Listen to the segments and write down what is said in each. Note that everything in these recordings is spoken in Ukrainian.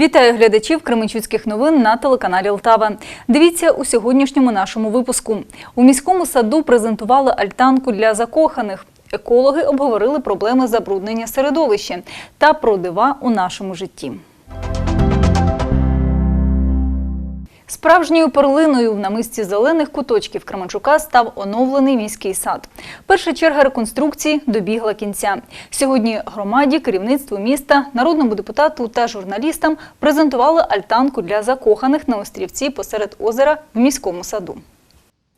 Вітаю глядачів Кременчуцьких новин на телеканалі Лтава. Дивіться у сьогоднішньому нашому випуску. У міському саду презентували альтанку для закоханих. Екологи обговорили проблеми забруднення середовища та про дива у нашому житті. Справжньою перлиною в намисті зелених куточків Кременчука став оновлений міський сад. Перша черга реконструкції добігла кінця. Сьогодні громаді, керівництву міста, народному депутату та журналістам презентували альтанку для закоханих на острівці посеред озера в міському саду.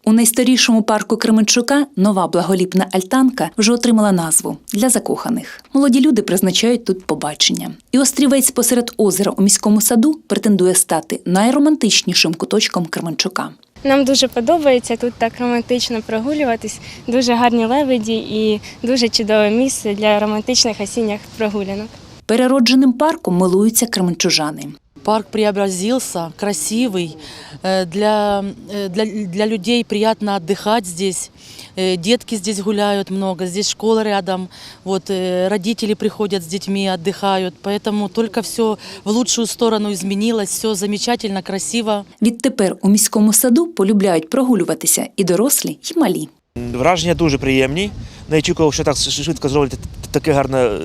У найстарішому парку Кременчука нова благоліпна альтанка вже отримала назву для закоханих. Молоді люди призначають тут побачення. І острівець посеред озера у міському саду претендує стати найромантичнішим куточком Кременчука. Нам дуже подобається тут так романтично прогулюватись, дуже гарні лебеді і дуже чудове місце для романтичних осінніх прогулянок. Переродженим парком милуються кременчужани. Парк преобразился, красивый. Э, Для, э, для, для людей приятно отдыхать здесь. Э, Детки здесь гуляют много, здесь школа рядом. Вот, э, родители приходят с детьми, отдыхают. Поэтому только все в лучшую сторону изменилось. Все замечательно, красиво. Відтепер у міському саду полюбляють прогулюватися і дорослі, і малі. Враження дуже приємні. Не очікував, що так швидко зроблять таке гарне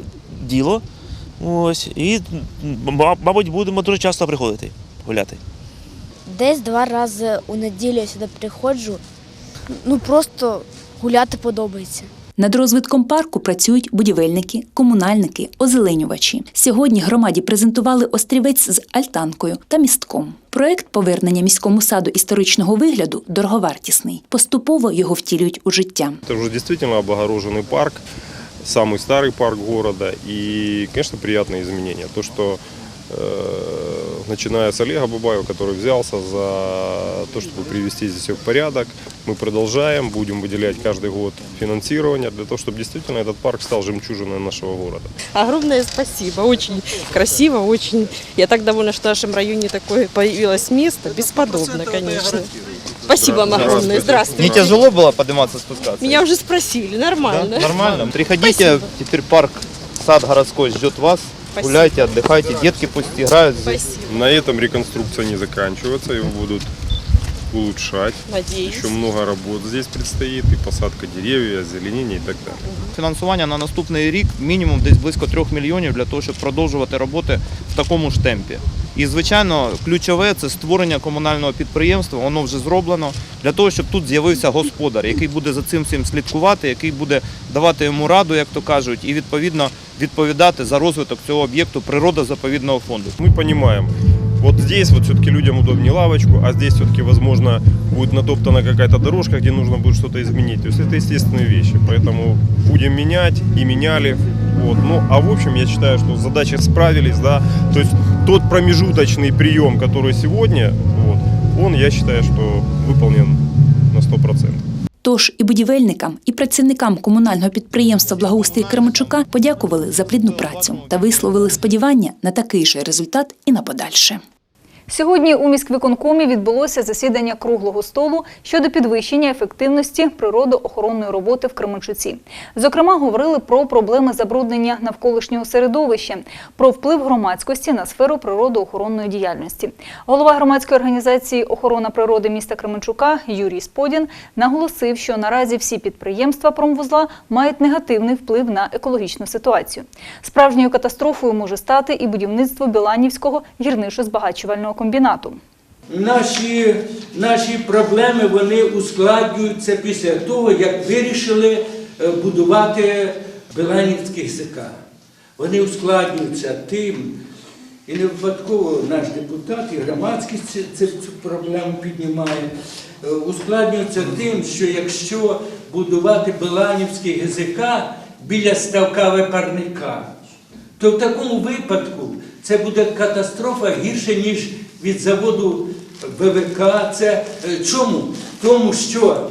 діло. Ось. І, мабуть, будемо дуже часто приходити гуляти. Десь два рази у неділю я сюди приходжу. Ну просто гуляти подобається. Над розвитком парку працюють будівельники, комунальники, озеленювачі. Сьогодні громаді презентували острівець з альтанкою та містком. Проект повернення міському саду історичного вигляду дороговартісний. Поступово його втілюють у життя. Это уже действительно облагороженный парк, самый старый парк города. И, конечно, приятные изменения. То, что э, начиная с Олега Бабаева, который взялся за то, чтобы привести здесь все в порядок, мы продолжаем, будем выделять каждый год финансирование для того, чтобы действительно этот парк стал жемчужиной нашего города. Огромное спасибо. Очень красиво, очень. Я так довольна, что в нашем районе такое появилось место. Бесподобно, конечно. Спасибо вам огромное. Здравствуйте. Не тяжело было подниматься, спускаться? Меня уже спросили. Да? Нормально. Нормально. Приходите, Спасибо. теперь парк, сад городской ждет вас. Спасибо. Гуляйте, отдыхайте, детки пусть играют здесь. Спасибо. На этом реконструкция не заканчивается, его будут улучшать. Надеюсь. Еще много работ здесь предстоит, и посадка деревьев, и озеленение и так далее. Фінансування на наступний рік мінімум десь близько 3 мільйонів для того, щоб продовжувати роботи в такому ж темпі. І, звичайно, ключове це створення комунального підприємства, воно вже зроблено, для того, щоб тут з'явився господар, який буде за цим всім слідкувати, який буде давати йому раду, як то кажуть, і відповідно відповідати за розвиток цього об'єкту природозаповідного фонду. Мы понимаем, вот здесь вот все-таки людям удобнее лавочку, а здесь все-таки, возможно, будет натоптана какая-то дорожка, где нужно будет что-то изменить. То есть это естественные вещи, поэтому будем менять и меняли. Вот. Ну, а в общем, я считаю, что задачи справились, да. То есть тот промежуточный прием, который сегодня, вот, он, я считаю, что выполнен на 100%. Тож і будівельникам, і працівникам комунального підприємства Благоустрій Кременчука подякували за плідну працю та висловили сподівання на такий же результат і на подальше. Сьогодні у міськвиконкомі відбулося засідання круглого столу щодо підвищення ефективності природоохоронної роботи в Кременчуці. Зокрема, говорили про проблеми забруднення навколишнього середовища, про вплив громадськості на сферу природоохоронної діяльності. Голова громадської організації Охорона природи міста Кременчука Юрій Сподін наголосив, що наразі всі підприємства промвузла мають негативний вплив на екологічну ситуацію. Справжньою катастрофою може стати і будівництво Біланівського гірничо-збагачувального комбінату. Наші, наші проблеми вони ускладнюються після того, як вирішили е, будувати Беланівський ГЗК. Вони ускладнюються тим, і не випадково наш депутат і громадськість цю проблему піднімає. е, Ускладнюються тим, що якщо будувати Беланівський ГЗК біля ставка випарника, то в такому випадку це буде катастрофа гірше, ніж від заводу ВВК. Це е, чому? Тому що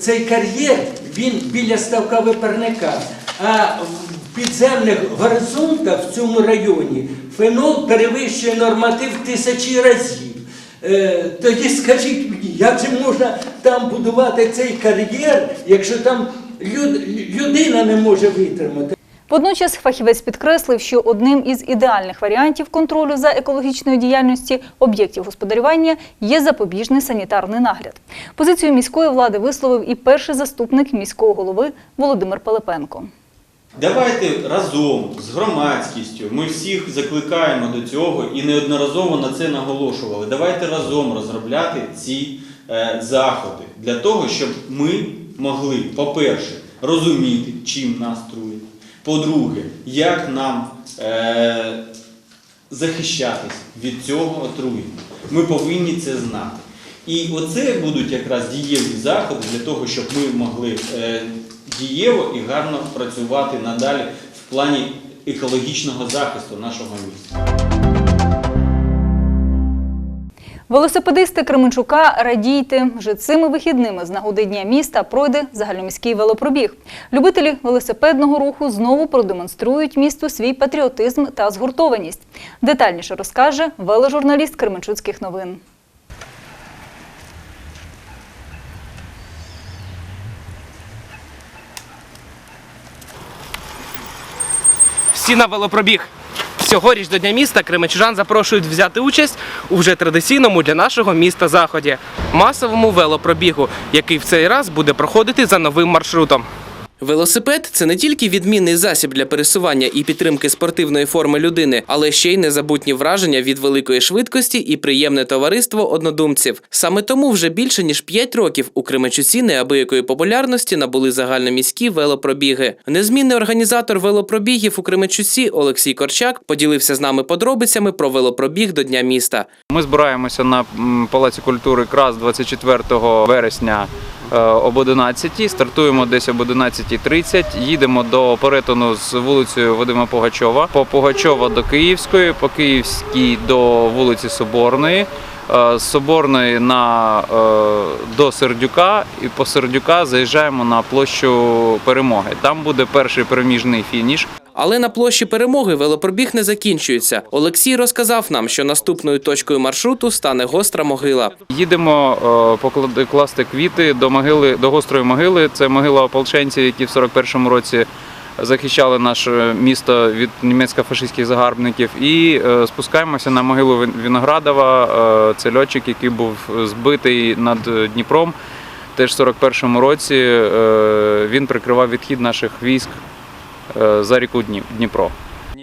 цей кар'єр він біля ставка випарника, а в підземних горизонтах в цьому районі фенол перевищує норматив тисячі разів. Е, Тоді скажіть мені, як же можна там будувати цей кар'єр, якщо там люд- людина не може витримати? Водночас фахівець підкреслив, що одним із ідеальних варіантів контролю за екологічною діяльністю об'єктів господарювання є запобіжний санітарний нагляд. Позицію міської влади висловив і перший заступник міського голови Володимир Пилипенко. Давайте разом з громадськістю. Ми всіх закликаємо до цього і неодноразово на це наголошували. Давайте разом розробляти ці е, заходи для того, щоб ми могли, по-перше, розуміти, чим нас труять. По-друге, як нам е, захищатись від цього отруєння. Ми повинні це знати. І оце будуть якраз дієві заходи для того, щоб ми могли е, дієво і гарно працювати надалі в плані екологічного захисту нашого міста. Велосипедисти Кременчука радійте. Вже цими вихідними з нагоди Дня міста пройде загальноміський велопробіг. Любителі велосипедного руху знову продемонструють місту свій патріотизм та згуртованість. Детальніше розкаже веложурналіст Кременчуцьких новин. всі на велопробіг. Цьогоріч до Дня міста кременчужан запрошують взяти участь у вже традиційному для нашого міста заході масовому велопробігу, який в цей раз буде проходити за новим маршрутом. Велосипед це не тільки відмінний засіб для пересування і підтримки спортивної форми людини, але ще й незабутні враження від великої швидкості і приємне товариство однодумців. Саме тому вже більше ніж 5 років у Кременчуці неабиякої популярності набули загальноміські велопробіги. Незмінний організатор велопробігів у Кременчуці Олексій Корчак поділився з нами подробицями про велопробіг до Дня міста. Ми збираємося на Палаці культури КРАС 24 вересня об 11 Стартуємо десь об 11.30. Їдемо до перетину з вулицею Вадима Погачова. По Погачова до Київської, по Київській до вулиці Соборної. е, З Соборної на, е, до Сердюка і по Сердюка заїжджаємо на площу Перемоги. Там буде перший переміжний фініш. Але на площі перемоги велопробіг не закінчується. Олексій розказав нам, що наступною точкою маршруту стане гостра могила. Їдемо е, поклади- класти квіти до могили, до гострої могили. Це могила ополченців, які в 41-му році захищали наше місто від німецько-фашистських загарбників. І е, спускаємося на могилу Виноградова. Е, Це льотчик, який був збитий над Дніпром. Теж в 41-му році він прикривав відхід наших військ за ріку Дні- Дніпро.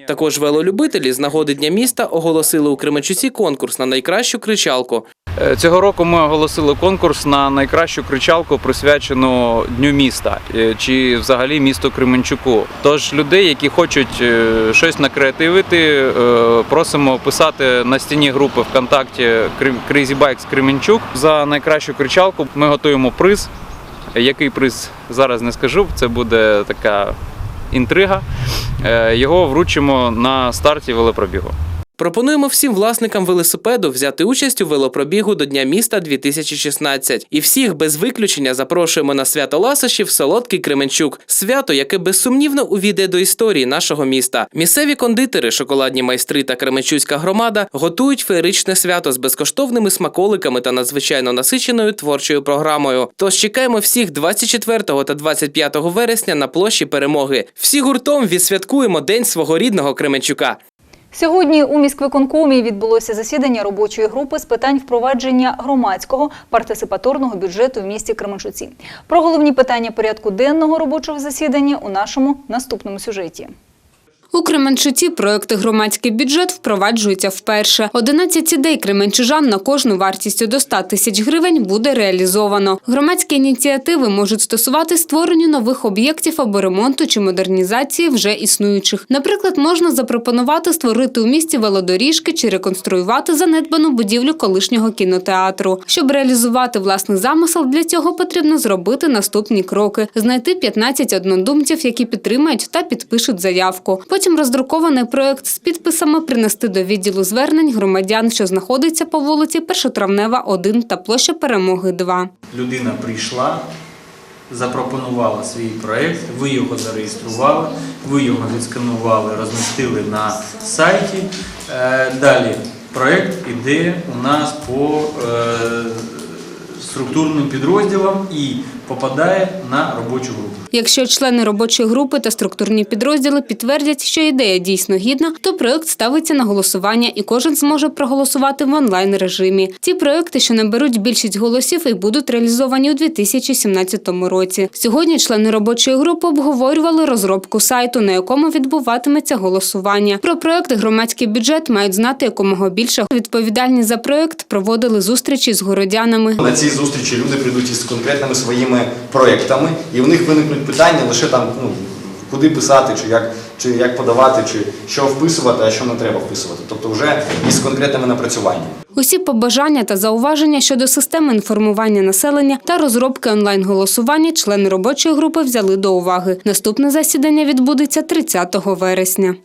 Також велолюбителі з нагоди Дня міста оголосили у Кременчуці конкурс на найкращу кричалку. Е, Цього року ми оголосили конкурс на найкращу кричалку, присвячену Дню міста е, чи взагалі місту Кременчуку. Тож людей, які хочуть е, щось накреативити, е, просимо писати на стіні групи ВКонтакті Crazy Bikes Кременчук. За найкращу кричалку ми готуємо приз. Який приз зараз не скажу, це буде така інтрига. Е, Його вручимо на старті велопробігу. Пропонуємо всім власникам велосипеду взяти участь у велопробігу до Дня міста 2016. І всіх без виключення запрошуємо на свято ласощів Солодкий Кременчук. Свято, яке безсумнівно увійде до історії нашого міста. Місцеві кондитери, шоколадні майстри та Кременчуцька громада готують феєричне свято з безкоштовними смаколиками та надзвичайно насиченою творчою програмою. Тож чекаємо всіх 24 та 25 вересня на площі перемоги. Всі гуртом відсвяткуємо День свого рідного Кременчука. Сьогодні у міськвиконкомі відбулося засідання робочої групи з питань впровадження громадського партисипаторного бюджету в місті Кременчуці. Про головні питання порядку денного робочого засідання у нашому наступному сюжеті. У Кременчуці проекти громадський бюджет впроваджуються вперше. 11 ідей кременчужан на кожну вартістю до 100 тисяч гривень буде реалізовано. Громадські ініціативи можуть стосувати створення нових об'єктів або ремонту чи модернізації вже існуючих. Наприклад, можна запропонувати створити у місті велодоріжки чи реконструювати занедбану будівлю колишнього кінотеатру. Щоб реалізувати власний замисел, для цього потрібно зробити наступні кроки: знайти 15 однодумців, які підтримають та підпишуть заявку. Потім роздрукований проект з підписами принести до відділу звернень громадян, що знаходиться по вулиці Першотравнева, 1 та площа Перемоги 2. Людина прийшла, запропонувала свій проєкт, ви його зареєстрували, ви його відсканували, розмістили на сайті. Е, Далі проєкт іде у нас по е, структурним підрозділам і попадає на робочу групу. Якщо члени робочої групи та структурні підрозділи підтвердять, що ідея дійсно гідна, то проект ставиться на голосування і кожен зможе проголосувати в онлайн режимі. Ці проекти, що наберуть більшість голосів, і будуть реалізовані у 2017 році. Сьогодні члени робочої групи обговорювали розробку сайту, на якому відбуватиметься голосування. Про проект громадський бюджет мають знати якомога більше. Відповідальні за проект проводили зустрічі з городянами. На ці зустрічі люди прийдуть із конкретними своїми проектами, і в них виникнуть питання лише там, ну куди писати, чи як, чи як подавати, чи що вписувати, а що не треба вписувати. Тобто, вже із конкретними напрацюваннями. Усі побажання та зауваження щодо системи інформування населення та розробки онлайн-голосування члени робочої групи взяли до уваги. Наступне засідання відбудеться 30 вересня.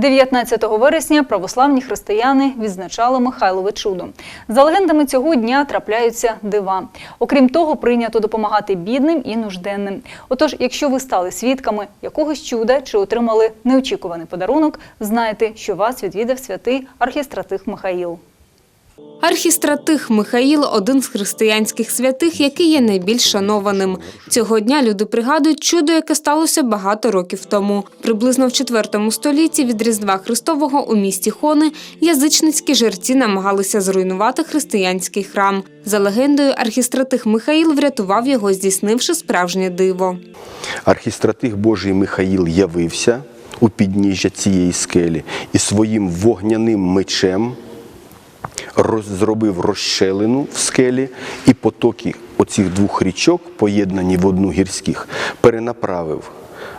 19 вересня православні християни відзначали Михайлове чудо. За легендами цього дня трапляються дива. Окрім того, прийнято допомагати бідним і нужденним. Отож, якщо ви стали свідками якогось чуда чи отримали неочікуваний подарунок, знайте, що вас відвідав святий архістратих Михаїл. Архістратих Михаїл – один з християнських святих, який є найбільш шанованим. Цього дня люди пригадують чудо, яке сталося багато років тому. Приблизно в IV столітті від Різдва Христового у місті Хони язичницькі жерці намагалися зруйнувати християнський храм. За легендою, архістратих Михаїл врятував його, здійснивши справжнє диво. Архістратих Божий Михаїл явився у підніжжя цієї скелі і своїм вогняним мечем роз- зробив розщелину в скелі, і потоки оцих двох річок, поєднані в одну гірських, перенаправив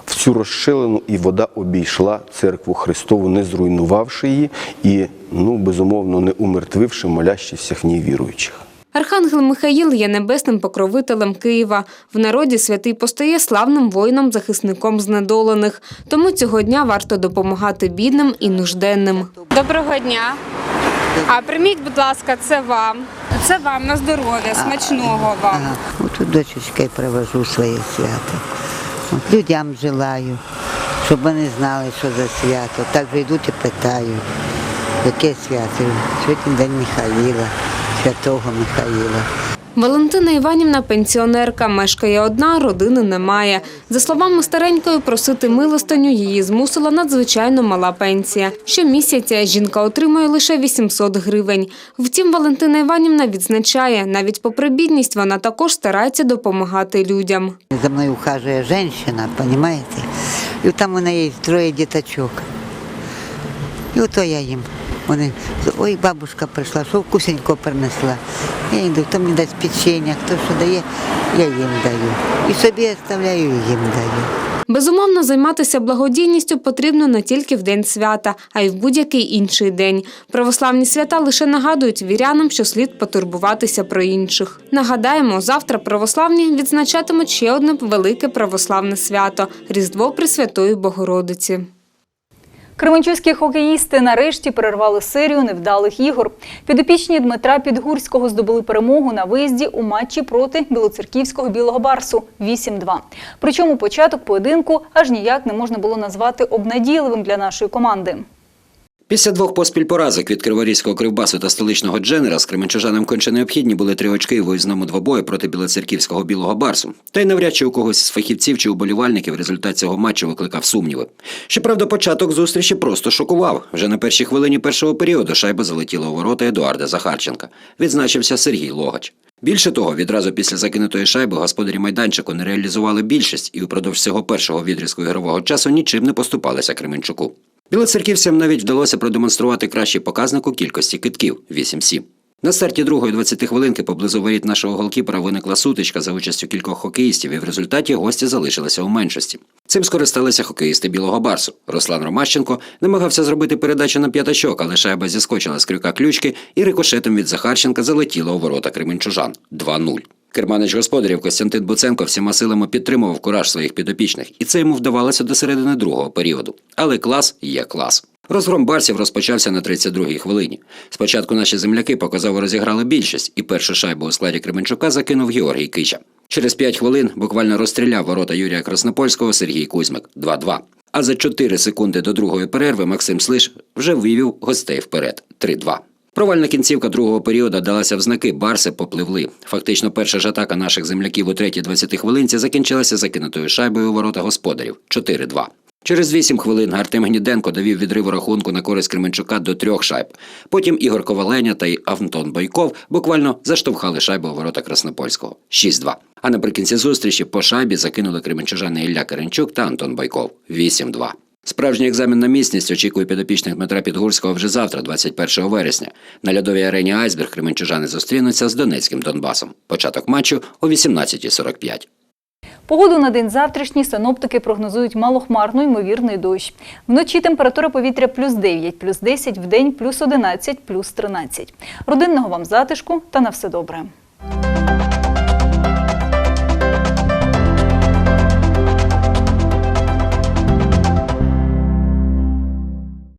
в цю розщелину, і вода обійшла церкву Христову, не зруйнувавши її і, ну, безумовно, не умертвивши молящихся в ній віруючих. Архангел Михаїл є небесним покровителем Києва. В народі святий постає славним воїном-захисником знедолених. Тому цього дня варто допомагати бідним і нужденним. Доброго дня. А прийміть, будь ласка, це вам. Це вам на здоров'я, смачного вам. Ага. Тут дочечки привожу своє свято. От людям желаю, щоб вони знали, що за свято. Так же йдуть і питають, яке свято. Сьогодні день Михаїла, святого Михаїла. Валентина Іванівна пенсіонерка, мешкає одна, родини немає. За словами старенької, просити милостиню її змусила надзвичайно мала пенсія. Щомісяця жінка отримує лише 800 гривень. Втім, Валентина Іванівна відзначає, навіть попри бідність, вона також старається допомагати людям. За мною ухажує жінка, розумієте? І там у неї троє діточок. І ото я їм. Вони, ой, бабушка прийшла, що вкусенько принесла. Я йду, хто мені дасть печення, хто що дає, я їм даю. І собі оставляю, і їм даю. Безумовно, займатися благодійністю потрібно не тільки в день свята, а й в будь-який інший день. Православні свята лише нагадують вірянам, що слід потурбуватися про інших. Нагадаємо, завтра православні відзначатимуть ще одне велике православне свято Різдво Пресвятої Богородиці. Кременчуцькі хокеїсти нарешті перервали серію невдалих ігор. Підопічні Дмитра Підгурського здобули перемогу на виїзді у матчі проти білоцерківського білого барсу 8-2. Причому початок поєдинку аж ніяк не можна було назвати обнадійливим для нашої команди. Після двох поспіль поразок від Криворізького кривбасу та столичного Дженера з кременчужанам конче необхідні були три очки у виїзному двобої проти білоцерківського білого барсу. Та й навряд чи у когось з фахівців чи уболівальників результат цього матчу викликав сумніви. Щоправда, початок зустрічі просто шокував. Вже на першій хвилині першого періоду шайба залетіла у ворота Едуарда Захарченка. Відзначився Сергій Логач. Більше того, відразу після закинутої шайби господарі майданчику не реалізували більшість і упродовж всього першого відрізку ігрового часу нічим не поступалися Кременчуку. Білоцерківцям навіть вдалося продемонструвати кращий показник у кількості китків 8-7. На старті другої 20 хвилинки поблизу воріт нашого голкіпера виникла сутичка за участю кількох хокеїстів, і в результаті гості залишилися у меншості. Цим скористалися хокеїсти білого барсу. Руслан Ромащенко намагався зробити передачу на п'ятачок, але шайба зіскочила з крюка ключки і рикошетом від Захарченка залетіла у ворота Кременчужан 2-0. Керманич господарів Костянтин Буценко всіма силами підтримував кураж своїх підопічних, і це йому вдавалося до середини другого періоду. Але клас є клас. Розгром барсів розпочався на 32-й хвилині. Спочатку наші земляки показово розіграли більшість, і першу шайбу у складі Кременчука закинув Георгій Кича. Через 5 хвилин буквально розстріляв ворота Юрія Краснопольського Сергій Кузьмик 2-2. А за 4 секунди до другої перерви Максим Слиш вже вивів гостей вперед 3-2. Провальна кінцівка другого періоду далася в знаки, барси попливли. Фактично, перша ж атака наших земляків у третій 20 хвилинці закінчилася закинутою шайбою у ворота господарів 4-2. Через 8 хвилин Артем Гніденко довів відрив рахунку на користь Кременчука до трьох шайб. Потім Ігор Коваленя та й Антон Бойков буквально заштовхали шайбу у ворота Краснопольського 6-2. А наприкінці зустрічі по шайбі закинули кременчужани Ілля Каренчук та Антон Бойков 8-2. Справжній екзамен на міцність очікує підопічних Дмитра Підгурського вже завтра, 21 вересня. На льодовій арені Айсберг кременчужани зустрінуться з Донецьким Донбасом. Початок матчу о 18.45. Погоду на день завтрашній синоптики прогнозують малохмарно ймовірний дощ. Вночі температура повітря плюс 9, плюс 10, вдень плюс 11, плюс 13. Родинного вам затишку та на все добре.